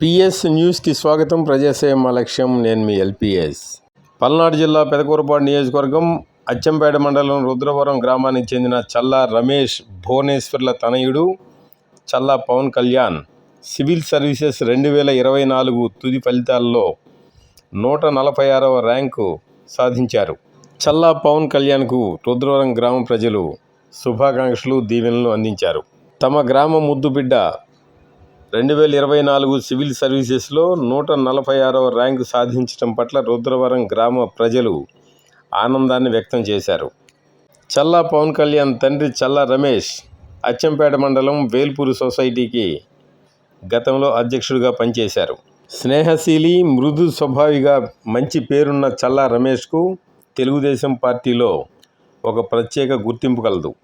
PS న్యూస్కి స్వాగతం ప్రజాసేవ మా లక్ష్యం నేను మీ ఎల్పిఎస్. పల్నాడు జిల్లా పెదకూరపాడు నియోజకవర్గం అచ్చంపేట మండలం రుద్రవరం గ్రామానికి చెందిన చల్లా రమేష్ భువనేశ్వర్ల తనయుడు చల్లా పవన్ కళ్యాణ్ సివిల్ సర్వీసెస్ రెండు వేల ఇరవై నాలుగు తుది ఫలితాల్లో నూట నలభై ఆరవ ర్యాంకు సాధించారు. చల్లా పవన్ కళ్యాణ్కు రుద్రవరం గ్రామ ప్రజలు శుభాకాంక్షలు దీవెనలు అందించారు. తమ గ్రామ ముద్దుబిడ్డ రెండు వేల ఇరవై నాలుగు సివిల్ సర్వీసెస్లో నూట నలభై ఆరవ ర్యాంకు సాధించడం పట్ల రుద్రవరం గ్రామ ప్రజలు ఆనందాన్ని వ్యక్తం చేశారు. చల్లా పవన్ కళ్యాణ్ తండ్రి చల్లా రమేష్ అచ్చంపేట మండలం వేల్పూరు సొసైటీకి గతంలో అధ్యక్షుడిగా పనిచేశారు. స్నేహశీలి మృదు స్వభావిగా మంచి పేరున్న చల్లా రమేష్కు తెలుగుదేశం పార్టీలో ఒక ప్రత్యేక గుర్తింపు కలదు.